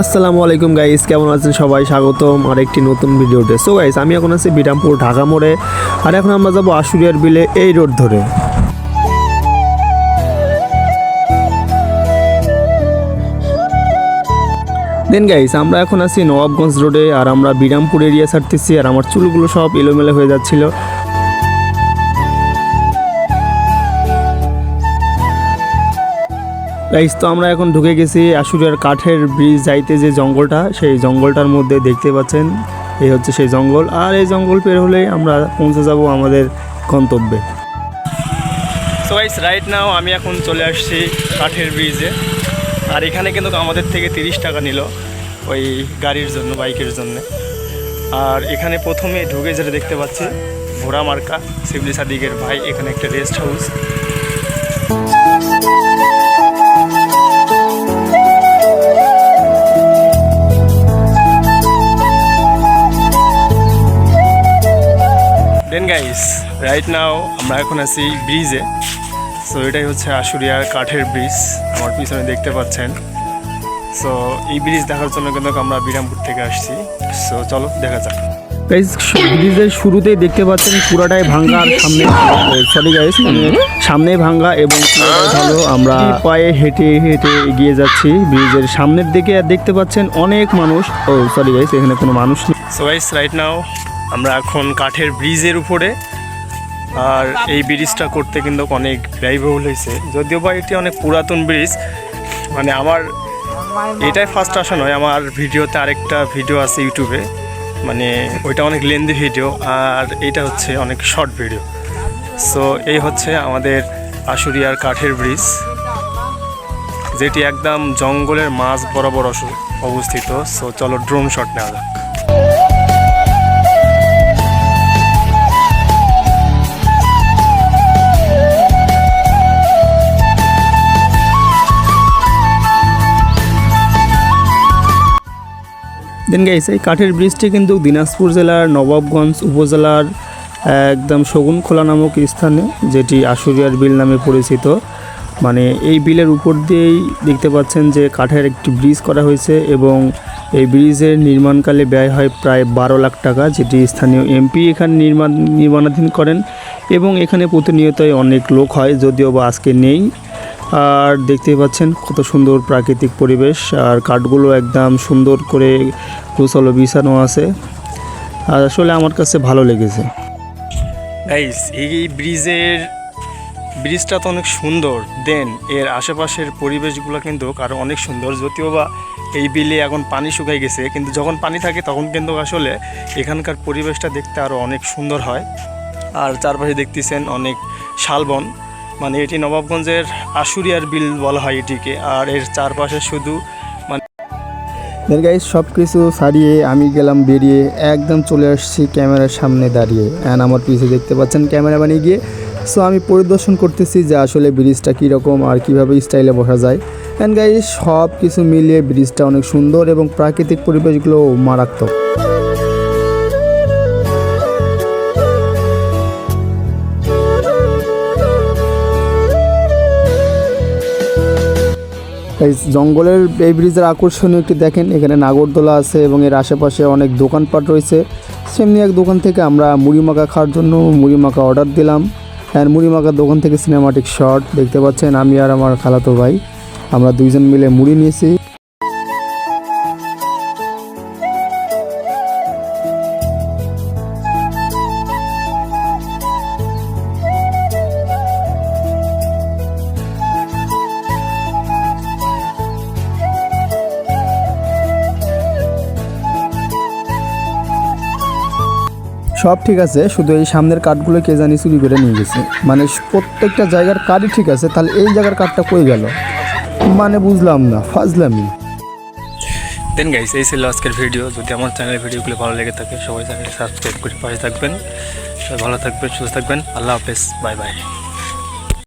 আসসালামু আলাইকুম গাইস কেমন আছেন সবাই? স্বাগতম আর একটি নতুন ভিডিওতে। সো গাইস আমি এখন আছি বিরামপুর, ঢাকা মোড়ে। আর এখন আমরা যাব আশুরিয়ার বিলে এই রোড ধরে। দেন গাইস আমরা এখন আছি নবাবগঞ্জ রোডে আর আমরা বিরামপুর এরিয়া ছাড়তেছি আর আমার চুলগুলো সব এলোমেলো হয়ে যাচ্ছিল। গাইস তো আমরা এখন ঢুকে গেছি আশুরিয়ার কাঠের ব্রিজ যাইতে যে জঙ্গলটা, সেই জঙ্গলটার মধ্যে দেখতে পাচ্ছেন। এই হচ্ছে সেই জঙ্গল। আর এই জঙ্গল পের হলেই আমরা পৌঁছে যাব আমাদের গন্তব্যে। সো গাইস রাইট নাও আমি এখন চলে আসছি কাঠের ব্রিজে আর এখানে কিন্তু আমাদের থেকে তিরিশ টাকা নিল ওই গাড়ির জন্য, বাইকের জন্য। আর এখানে প্রথমে ঢুকে যেটা দেখতে পাচ্ছি, ঘোড়া মার্কা শিবলি সাদিকের ভাই, এখানে একটা rest house guys right now আমরা এখন আছি ব্রিজে। সো এটাই হচ্ছে আশুরিয়ার কাঠের ব্রিজ আমার পিছনে দেখতে পাচ্ছেন। সো এই ব্রিজ দেখার জন্য কিন্তু আমরা বিরামপুর থেকে আসছি। সো চলো দেখা যাক। গাইস ব্রিজের শুরুতেই দেখতে পাচ্ছেন পুরাটাই ভাঙ্গা আর সামনে সরি গাইস মানে সামনে ভাঙ্গা এবং ভালো। আমরা পায়ে হেঁটে হেঁটে এগিয়ে যাচ্ছি ব্রিজের সামনের দিকে আর দেখতে পাচ্ছেন অনেক মানুষ। ও সরি গাইস এখানে কোনো মানুষ নেই। সো গাইস রাইট নাও আমরা এখন কাঠের ব্রিজের উপরে আর এই ব্রিজটা করতে কিন্তু অনেক ব্যয়বহুল হয়েছে। যদিও বা এটি অনেক পুরাতন ব্রিজ মানে আমার এটাই ফার্স্ট আসা নয় আমার ভিডিওতে আরেকটা ভিডিও আছে ইউটিউবে মানে ওইটা অনেক লেন্দি ভিডিও আর এটা হচ্ছে অনেক শর্ট ভিডিও সো এই হচ্ছে আমাদের আশুরিয়ার কাঠের ব্রিজ যেটি একদম জঙ্গলের মাঝ বরাবর অস- অবস্থিত। সো চলো ড্রোন শট নেওয়া যাক। দেন গাইস এই কাঠের ব্রিজটি কিন্তু দিনাজপুর জেলার নবাবগঞ্জ উপজেলার একদম শগুনখোলা নামক স্থানে, যেটি আশুরিয়ার বিল নামে পরিচিত। মানে এই বিলের উপর দিয়েই দেখতে পাচ্ছেন যে কাঠের একটি ব্রিজ করা হয়েছে এবং এই ব্রিজের নির্মাণকালে ব্যয় হয় প্রায় বারো লাখ টাকা, যেটি স্থানীয় এমপি এখানে নির্মাণ, নির্মাণাধীন করেন এবং এখানে প্রতিনিয়তই অনেক লোক হয়, যদিও বা আজকে নেই। আর দেখতেই পাচ্ছেন কত সুন্দর প্রাকৃতিক পরিবেশ, আর কাঠগুলো একদম সুন্দর করে গোছালো, বিছানো আছে। আর আসলে আমার কাছে ভালো লেগেছে। গাইস এই ব্রিজের, ব্রিজটা তো অনেক সুন্দর। দেন এর আশেপাশের পরিবেশগুলো কিন্তু আরও অনেক সুন্দর। যদিও বা এই বিলে এখন পানি শুকাই গেছে, কিন্তু যখন পানি থাকে তখন কিন্তু আসলে এখানকার পরিবেশটা দেখতে আরও অনেক সুন্দর হয়। আর চারপাশে দেখতেছেন অনেক শালবন। মানে এটি নবাবগঞ্জের আশুরিয়ার বিল বলা হয় এটিকে, আর এর চারপাশে শুধু মানে গাইজ সব কিছু ছাড়িয়ে আমি গেলাম বেরিয়ে, একদম চলে আসছি ক্যামেরার সামনে দাঁড়িয়ে। অ্যান্ড আমার পিছে দেখতে পাচ্ছেন ক্যামেরা বানিয়ে গিয়ে। সো আমি পরিদর্শন করতেছি যে আসলে ব্রিজটা কীরকম আর কীভাবে স্টাইলে বসা যায়। অ্যান্ড গাইজ সব কিছু মিলিয়ে ব্রিজটা অনেক সুন্দর এবং প্রাকৃতিক পরিবেশগুলো মারাত্মক। এই জঙ্গলের এই ব্রিজের আকর্ষণীয় একটি দেখেন, এখানে নাগরদোলা আছে এবং এর আশেপাশে অনেক দোকানপাট রয়েছে। সেমনি এক দোকান থেকে আমরা মুড়ি মাখা খাওয়ার জন্য মুড়ি মাখা অর্ডার দিলাম। আর মুড়ি মাখার দোকান থেকে সিনেমাটিক শট দেখতে পাচ্ছেন আমি আর আমার খালাতো ভাই। আমরা দুইজন মিলে মুড়ি নিয়েছি। সব ঠিক আছে, শুধু এই সামনের কাঠগুলো কে জানি চুরি করে নিয়ে গেছে। মানে প্রত্যেকটা জায়গার কাঠই ঠিক আছে, তাহলে এই জায়গার কাঠটা কই গেল? মানে বুঝলাম না, ফাজলামি। দেন গাইস এই ছিল আজকের ভিডিও যদি আমার চ্যানেলের ভিডিওগুলো ভালো লেগে থাকে, সবাই চ্যানেলটি সাবস্ক্রাইব করে পাশে থাকবেন। সবাই ভালো থাকবেন, সুস্থ থাকবেন। আল্লাহ হাফেজ বাই বাই